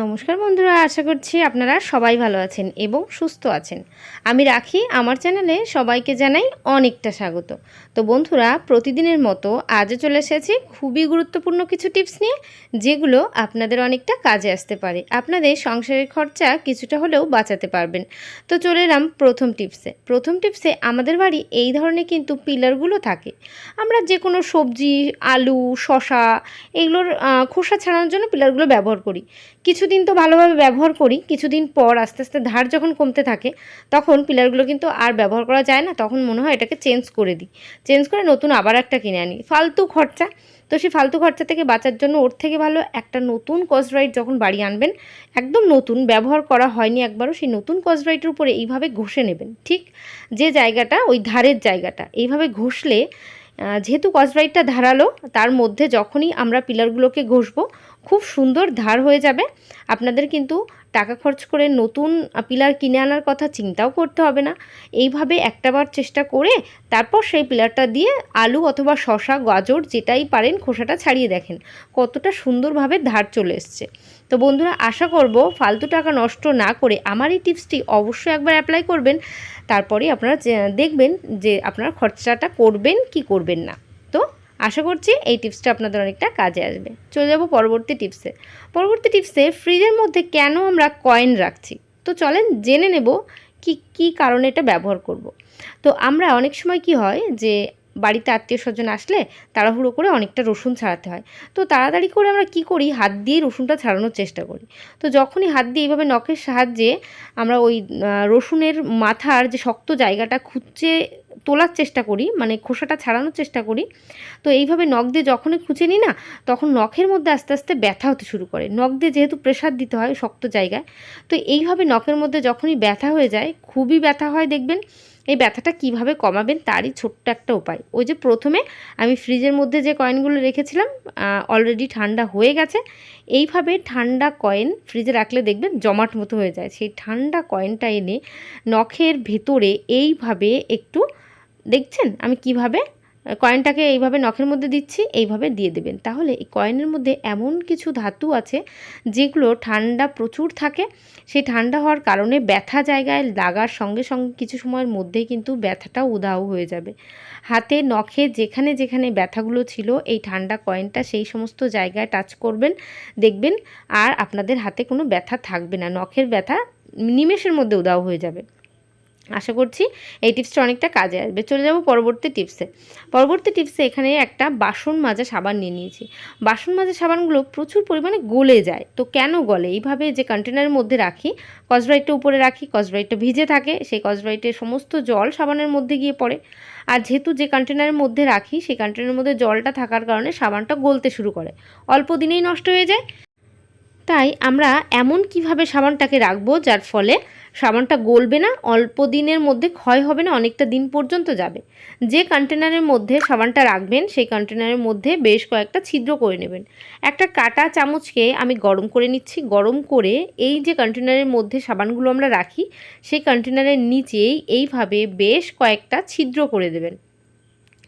নমস্কার বন্ধুরা, আশা করছি আপনারা সবাই ভালো আছেন এবং সুস্থ আছেন। আমি রাখি, আমার চ্যানেলে সবাইকে জানাই অনেকটা স্বাগত। তো বন্ধুরা, প্রতিদিনের মতো আজও চলে এসেছি খুবই গুরুত্বপূর্ণ কিছু টিপস নিয়ে, যেগুলো আপনাদের অনেকটা কাজে আসতে পারে। আপনাদের সংসারের খরচা কিছুটা হলেও বাঁচাতে পারবেন। তো চলে এলাম প্রথম টিপসে। প্রথম টিপসে, আমাদের বাড়ি এই ধরনের কিন্তু পিলারগুলো থাকে। আমরা যে কোনো সবজি, আলু শশা এগুলোর খোসা ছাড়ানোর জন্য পিলারগুলো ব্যবহার করি। কিছুদিন তো ভালোভাবে ব্যবহার করি, কিছুদিন পর আস্তে আস্তে ধার যখন কমতে থাকে, তখন পিলারগুলো কিন্তু আর ব্যবহার করা যায় না, তখন মনে হয় এটাকে চেঞ্জ করে দিই। চেঞ্জ করে নতুন আবার একটা কিনে আনি। ফালতু খরচা। তো সেই ফালতু খরচা থেকে বাঁচার জন্য ওর থেকে ভালো একটা নতুন কসরাইট যখন বাড়ি আনবেন, একদম নতুন, ব্যবহার করা হয়নি একবারও, সেই নতুন কসরাইটের উপরে এইভাবে ঘষে নেবেন, ঠিক? যে জায়গাটা, ওই ধারের জায়গাটা, এইভাবে ঘষলে যেহেতু কসরাইটটা ধারালো, তার মধ্যে যখনই আমরা পিলারগুলোকে ঘষবো খুব সুন্দর ধার হয়ে যাবে। আপনাদের কিন্তু টাকা খরচ করে নতুন পিলার কিনে আনার কথা চিন্তাও করতে হবে না। এইভাবে একটাবার চেষ্টা করে তারপর সেই পিলারটা দিয়ে আলু অথবা শশা গাজর যেটাই পারেন খোসাটা ছাড়িয়ে দেখেন কতটা সুন্দরভাবে ধার চলে এসছে। তো বন্ধুরা, আশা করব ফালতু টাকা নষ্ট না করে আমার এই টিপসটি অবশ্যই একবার অ্যাপ্লাই করবেন। তারপরে আপনারা দেখবেন যে আপনারা খরচাটা করবেন কি করবেন না। আশা করছি এই টিপসটা আপনাদের অনেকটা কাজে আসবে। চলে যাব পরবর্তী টিপসে পরবর্তী টিপসে ফ্রিজের মধ্যে কেন আমরা কয়েন রাখছি? তো চলেন জেনে নেব কি কি কারণে এটা ব্যবহার করব। তো আমরা অনেক সময় কি হয় যে বাড়িতে আত্মীয় স্বজন আসলে তাড়াহুড়ো করে অনেকটা রসুন ছাড়াতে হয়। তো তাড়াতাড়ি করে আমরা কি করি? হাত দিয়ে রসুনটা ছাড়ানোর চেষ্টা করি। তো যখনই হাত দিয়ে এইভাবে নখের সাহায্যে আমরা ওই রসুনের মাথার যে শক্ত জায়গাটা খুঁজে তোলার চেষ্টা করি মানে খোসাটা ছাড়ানোর চেষ্টা করি, তো এইভাবে নখ দিয়ে যখনই খুঁজে নিই না, তখন নখের মধ্যে আস্তে আস্তে ব্যথা হতে শুরু করে। নখ দিয়ে যেহেতু প্রেশার দিতে হয় শক্ত জায়গায়, তো এইভাবে নখের মধ্যে যখনই ব্যথা হয়ে যায়, খুবই ব্যথা হয় দেখবেন। এই ব্যথাটা কীভাবে কমাবেন তারই ছোট্ট একটা উপায়। ওই যে প্রথমে আমি ফ্রিজের মধ্যে যে কয়েনগুলো রেখেছিলাম অলরেডি ঠান্ডা হয়ে গেছে, এইভাবে ঠান্ডা কয়েন ফ্রিজে রাখলে দেখবেন জমাট মতো হয়ে যায়। সেই ঠান্ডা কয়েনটা এনে নখের ভেতরে এইভাবে একটু দেখছেন আমি কীভাবে কয়েনটাকে এইভাবে নখের মধ্যে দিচ্ছি, এইভাবে দিয়ে দেবেন। তাহলে এই কয়েনের মধ্যে এমন কিছু ধাতু আছে যেগুলো ঠান্ডা প্রচুর থাকে। সেই ঠান্ডা হওয়ার কারণে ব্যথা জায়গায় লাগার সঙ্গে সঙ্গে কিছু সময়ের মধ্যেই কিন্তু ব্যথাটা উধাও হয়ে যাবে। হাতে নখে যেখানে যেখানে ব্যথাগুলো ছিল, এই ঠান্ডা কয়েনটা সেই সমস্ত জায়গায় টাচ করবেন, দেখবেন, আর আপনাদের হাতে কোনো ব্যথা থাকবে না। নখের ব্যথা নিমেষের মধ্যে উধাও হয়ে যাবে। আশা করছি এই টিপসটা অনেকটা কাজে আসবে। চলে যাব পরবর্তী টিপসে। পরবর্তী টিপসে এখানে একটা বাসন মাজা সাবান নিয়ে নিয়েছি। বাসন মাজা সাবানগুলো প্রচুর পরিমাণে গলে যায়। তো কেন গলে? এইভাবে যে কন্টেনারের মধ্যে রাখি কসব্রাইটটা উপরে রাখি কসব্রাইটটা ভিজে থাকে, সেই কসব্রাইটের সমস্ত জল সাবানের মধ্যে গিয়ে পড়ে। আর যেহেতু যে কন্টেনারের মধ্যে রাখি, সেই কন্টেনারের মধ্যে জলটা থাকার কারণে সাবানটা গলতে শুরু করে। অল্প দিনেই নষ্ট হয়ে যায় তাই আমরা এমন কীভাবে সাবানটাকে রাখব যার ফলে সাবানটা গলবে না, অল্প দিনের মধ্যে ক্ষয় হবে না, অনেকটা দিন পর্যন্ত যাবে। যে কন্টেনারের মধ্যে সাবানটা রাখবেন, সেই কন্টেনারের মধ্যে বেশ কয়েকটা ছিদ্র করে নেবেন। একটা কাটা চামচকে আমি গরম করে নিচ্ছি। গরম করে এই যে কন্টেনারের মধ্যে সাবানগুলো আমরা রাখি, সেই কন্টেনারের নিচেই এইভাবে বেশ কয়েকটা ছিদ্র করে দেবেন।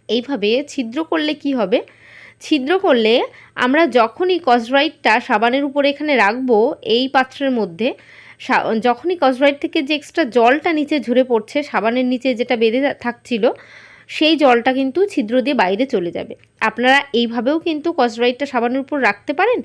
এইভাবে ছিদ্র করলে কি হবে? ছিদ্র করলে আমরা যখনই কসরাইটটা সাবানের উপরে এখানে রাখব, এই পাত্রের মধ্যে যখনই কসরাইট থেকে যে এক্সট্রা জলটা নিচে ঝরে পড়ছে, সাবানের নিচে যেটা বেঁধে থাকছিল, সেই জলটা কিন্তু ছিদ্র দিয়ে বাইরে চলে যাবে। আপনারা এইভাবেও কিন্তু কসরাইটটা সাবানের উপর রাখতে পারেন।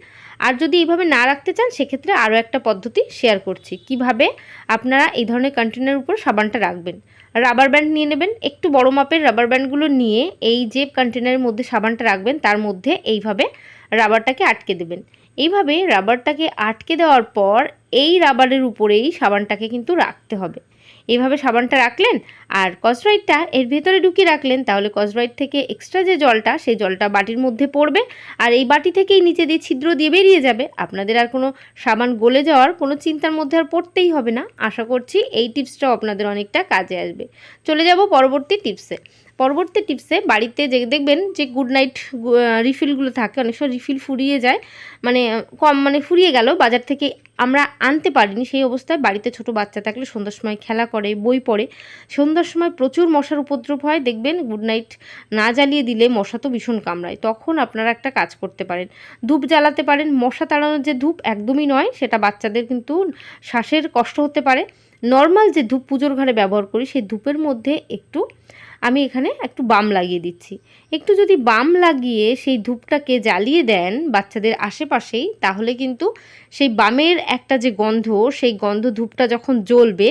আর যদি এইভাবে না রাখতে চান, সেক্ষেত্রে আরও একটা পদ্ধতি শেয়ার করছি। কীভাবে আপনারা এই ধরনের কন্টেনারের উপর সাবানটা রাখবেন। রাবার ব্যান্ড নিয়ে নেবেন। একটু বড় মাপের রাবার ব্যান্ডগুলো নিয়ে এই যে কন্টেনারের মধ্যে সাবানটা রাখবেন, তার মধ্যে এইভাবে রাবারটাকে আটকে দেবেন। এইভাবে রাবারটাকে আটকে দেওয়ার পর এই রাবারের উপরেই সাবানটাকে কিন্তু রাখতে হবে। এইভাবে সাবানটা রাখলেন আর কসরাইটটা এর ভেতরে ঢুকিয়ে রাখলেন, তাহলে কসরাইট থেকে এক্সট্রা যে জলটা, সেই জলটা বাটির মধ্যে পড়বে আর এই বাটি থেকেই নিচে দিয়ে ছিদ্র দিয়ে বেরিয়ে যাবে। আপনাদের আর কোনো সাবান গলে যাওয়ার কোনো চিন্তার মধ্যে আর পড়তেই হবে না। আশা করছি এই টিপসটাও আপনাদের অনেকটা কাজে আসবে। চলে যাব পরবর্তী টিপসে পরবর্তী টিপসে বাড়িতে যে দেখবেন যে গুড নাইট রিফিলগুলো থাকে, অনেক সময় রিফিল ফুরিয়ে যায় মানে কম মানে ফুরিয়ে গেল, বাজার থেকে আমরা আনতে পারিনি, সেই অবস্থায় বাড়িতে ছোট বাচ্চা থাকলে সন্ধ্যার সময় খেলা করে, বই পড়ে, সন্ধ্যার সময় প্রচুর মশার উপদ্রব হয়, দেখবেন গুড নাইট না জ্বালিয়ে দিলে মশা তো ভীষণ কামড়ায়, তখন আপনারা একটা কাজ করতে পারেন, ধূপ জ্বালাতে পারেন, মশা তাড়ানোর যে ধূপ একদমই নয়, সেটা বাচ্চাদের কিন্তু শ্বাসের কষ্ট হতে পারে নর্মাল যে ধূপ পুজোর ঘরে ব্যবহার করি, সেই ধূপের মধ্যে একটু আমি এখানে একটু বাম লাগিয়ে দিচ্ছি। একটু যদি বাম লাগিয়ে সেই ধূপটাকে জ্বালিয়ে দেন বাচ্চাদের আশেপাশেই, তাহলে কিন্তু সেই বামের একটা যে গন্ধ, সেই গন্ধ ধূপটা যখন জ্বলবে,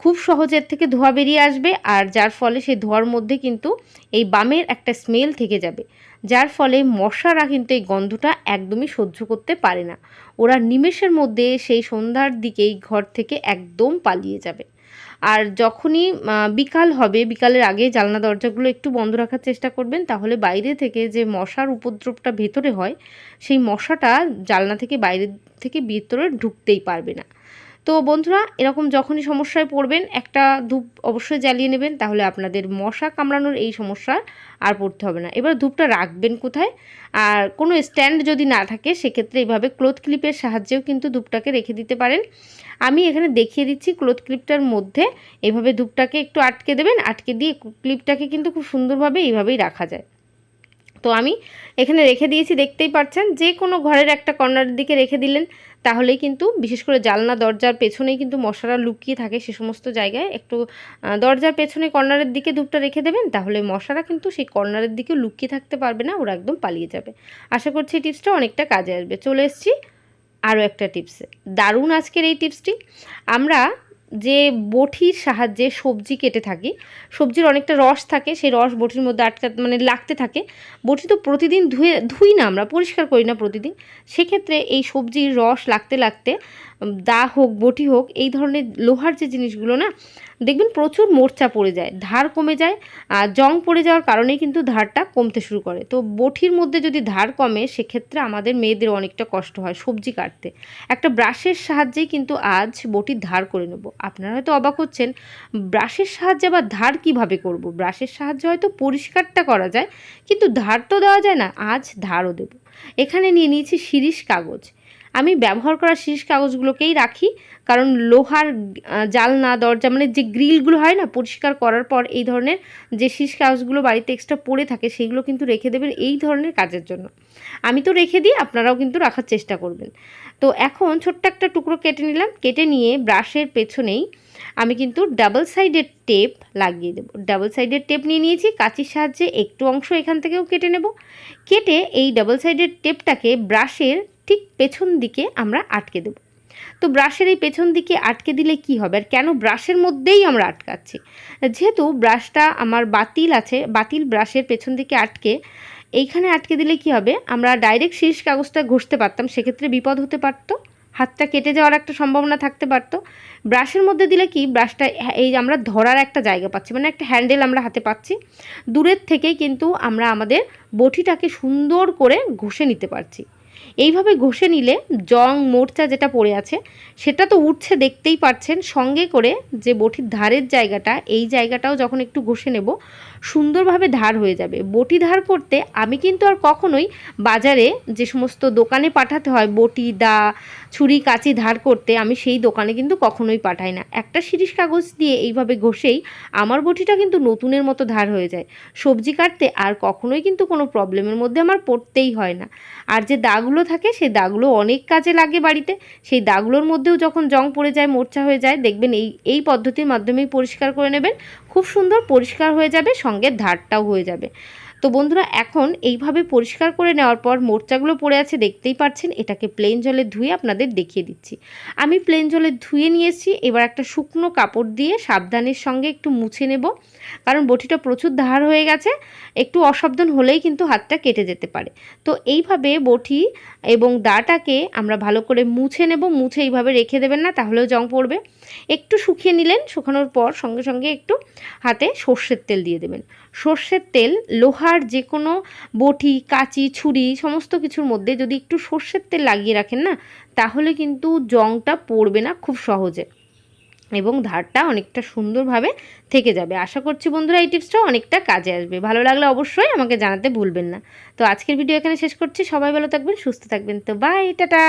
খুব সহজের থেকে ধোঁয়া বেরিয়ে আসবে আর যার ফলে সেই ধোঁয়ার মধ্যে কিন্তু এই বামের একটা স্মেল থেকে যাবে। যার ফলে মশারা কিন্তু এই গন্ধটা একদমই সহ্য করতে পারে না। ওরা নিমেষের মধ্যে সেই সন্ধ্যার দিকেই ঘর থেকে একদম পালিয়ে যাবে। আর যখনই বিকাল হবে, বিকালের আগে জানলা দরজাগুলো একটু বন্ধ রাখার চেষ্টা করবেন, তাহলে বাইরে থেকে যে মশার উপদ্রবটা ভেতরে হয়, সেই মশাটা জানলা থেকে বাইরে থেকে ভিতরে ঢুকতেই পারবে না। তো বন্ধুরা, এরকম যখনই সমস্যায় পড়বেন, একটা ধূপ অবশ্যই জ্বালিয়ে নেবেন, তাহলে আপনাদের মশা কামড়ানোর এই সমস্যা আর পড়তে হবে না। এবার ধূপটা রাখবেন কোথায়? আর কোনো স্ট্যান্ড যদি না থাকে, সেক্ষেত্রে এইভাবে ক্লোথ ক্লিপের সাহায্যেও কিন্তু ধূপটাকে রেখে দিতে পারেন। আমি এখানে দেখিয়ে দিচ্ছি ক্লোথ ক্লিপটার মধ্যে, এভাবে ধূপটাকে একটু আটকে দেবেন, আটকে দিয়ে ক্লিপটাকে কিন্তু খুব সুন্দরভাবে এইভাবেই রাখা যায়। তো আমি এখানে রেখে দিয়েছি, দেখতেই পাচ্ছেন, যে কোনো ঘরের একটা কর্নারের দিকে রেখে দিলেন তাহলেই কিন্তু, বিশেষ করে জালনা দরজার পেছনেই কিন্তু মশারা লুকিয়ে থাকে সে সমস্ত জায়গায়। একটু দরজার পেছনে কর্নারের দিকে ধূপটা রেখে দেবেন, তাহলে মশারা কিন্তু সেই কর্নারের দিকে লুকিয়ে থাকতে পারবে না, ওরা একদম পালিয়ে যাবে। আশা করছি এই টিপসটা অনেকটা কাজে আসবে। চলে এসছি আরও একটা টিপসে। দারুণ আজকের এই টিপসটি। আমরা যে বটির সাহায্যে সবজি কেটে থাকি, সবজির অনেকটা রস থাকে, সেই রস বটির মধ্যে আটকা মানে লাগতে থাকে। বটি তো প্রতিদিন ধুয়ে ধুই না আমরা, পরিষ্কার করি না প্রতিদিন। সেক্ষেত্রে এই সবজির রস লাগতে লাগতে দা হোক, বটি হোক, এই ধরনের লোহার যে জিনিসগুলো না, দেখবেন প্রচুর মোর্চা পড়ে যায়, ধার কমে যায়, আর জং পড়ে যাওয়ার কারণে কিন্তু ধারটা কমতে শুরু করে। তো বটির মধ্যে যদি ধার কমে, সেক্ষেত্রে আমাদের মেয়েদের অনেকটা কষ্ট হয় সবজি কাটতে। একটা ব্রাশের সাহায্যেই কিন্তু আজ বটির ধার করে নেব। আপনারা হয়তো অবাক হচ্ছেন, ব্রাশের সাহায্যে আবার ধার কীভাবে করব? ব্রাশের সাহায্যে হয়তো পরিষ্কারটা করা যায়, কিন্তু ধার তো দেওয়া যায় না, আজ ধারও দেব। এখানে নিয়ে নিয়েছি শিরিষ কাগজ। আমি ব্যবহার করা শীষ কাগজগুলোকেই রাখি, কারণ লোহার জালনা দরজা মানে যে গ্রিলগুলো হয় না, পরিষ্কার করার পর এই ধরনের যে শীষ কাগজগুলো বাড়িতে এক্সট্রা পড়ে থাকে, সেগুলো কিন্তু রেখে দেবেন এই ধরনের কাজের জন্য। আমি তো রেখে দিই, আপনারাও কিন্তু রাখার চেষ্টা করবেন। তো এখন ছোট্ট একটা টুকরো কেটে নিলাম, কেটে নিয়ে ব্রাশের পেছনেই আমি কিন্তু ডাবল সাইডের টেপ লাগিয়ে দেবো। ডাবল সাইডের টেপ নিয়ে নিয়েছি, কাঁচির সাহায্যে একটু অংশ এখান থেকেও কেটে নেব। কেটে এই ডাবল সাইডের টেপটাকে ব্রাশের ঠিক পেছন দিকে আমরা আটকে দেব। তো ব্রাশের এই পেছন দিকে আটকে দিলে কি হবে? আর কেন ব্রাশের মধ্যেই আমরা আটকাচ্ছি? যেহেতু ব্রাশটা আমার বাতিল আছে, বাতিল ব্রাশের পেছন দিকে আটকে, এইখানে আটকে দিলে কি হবে? আমরা ডাইরেক্ট শীর্ষ কাগজটা ঘষতে পারতাম, সেক্ষেত্রে বিপদ হতে পারতো, হাতটা কেটে যাওয়ার একটা সম্ভাবনা থাকতে পারতো। ব্রাশের মধ্যে দিলে কি? ব্রাশটা এই আমরা ধরার একটা জায়গা পাচ্ছি মানে একটা হ্যান্ডেল আমরা হাতে পাচ্ছি। দূরের থেকেই কিন্তু আমরা আমাদের বটিটাকে সুন্দর করে ঘষে নিতে পারছি। এইভাবে ঘষে নিলে জং, মোর্চা যেটা পড়ে আছে, সেটা তো উঠছে, দেখতেই পাচ্ছেন সঙ্গে করে যে বটির ধারের জায়গাটা, এই জায়গাটাও যখন একটু ঘষে নেব, সুন্দরভাবে ধার হয়ে যাবে। বটি ধার করতে আমি কিন্তু আর কখনোই বাজারে যে সমস্ত দোকানে পাঠাতে হয়, বটি, দা ছুরি, কাঁচি ধার করতে আমি সেই দোকানে কিন্তু কখনোই পাঠাই না। একটা শিরিষ কাগজ দিয়ে এইভাবে ঘষেই আমার বটিটা কিন্তু নতুনের মতো ধার হয়ে যায়। সবজি কাটতে আর কখনোই কিন্তু কোনো প্রবলেমের মধ্যে আমার পড়তেই হয় না। আর যে দাগগুলো থাকে, সেই দাগগুলো অনেক কাজে লাগে বাড়িতে। সেই দাগগুলোর মধ্যেও যখন জং পড়ে যায়, মোর্চা হয়ে যায়, দেখবেন এই এই পদ্ধতির মাধ্যমেই পরিষ্কার করে নেবেন। খুব সুন্দর পরিষ্কার হয়ে যাবে, সঙ্গে ধারটাও হয়ে যাবে। তো বন্ধুরা, এখন এইভাবে পরিষ্কার করে নেওয়ার পর মোর্চাগুলো পড়ে আছে, দেখতেই পাচ্ছেন, এটাকে প্লেন জলে ধুয়ে আপনাদের দেখিয়ে দিচ্ছি। আমি প্লেন জলে ধুয়ে নিয়েছি এবার একটা শুকনো কাপড় দিয়ে সাবধানের সঙ্গে একটু মুছে নেব, কারণ বটিটা প্রচুর ধার হয়ে গেছে, একটু অসাবধান হলেই কিন্তু হাতটা কেটে যেতে পারে। তো এইভাবে বটি এবং দাটাকে আমরা ভালো করে মুছে নেব, মুছে এইভাবে রেখে দেবেন না, তাহলেও জং পড়বে। একটু শুকিয়ে নিলেন, শুকানোর পর সঙ্গে সঙ্গে একটু হাতে সর্ষের তেল দিয়ে দেবেন। সর্ষের তেল, লোহার যে কোনো বটি, কাঁচি, ছুরি, সমস্ত কিছুর মধ্যে যদি একটু সর্ষের তেল লাগিয়ে রাখেন না, তাহলে কিন্তু জংটা পড়বে না খুব সহজে এবং ধারটা অনেকটা সুন্দরভাবে থেকে যাবে। আশা করছি বন্ধুরা এই টিপসটাও অনেকটা কাজে আসবে। ভালো লাগলে অবশ্যই আমাকে জানাতে ভুলবেন না। তো আজকের ভিডিও এখানে শেষ করছি। সবাই ভালো থাকবেন, সুস্থ থাকবেন। তো বাই টাটা!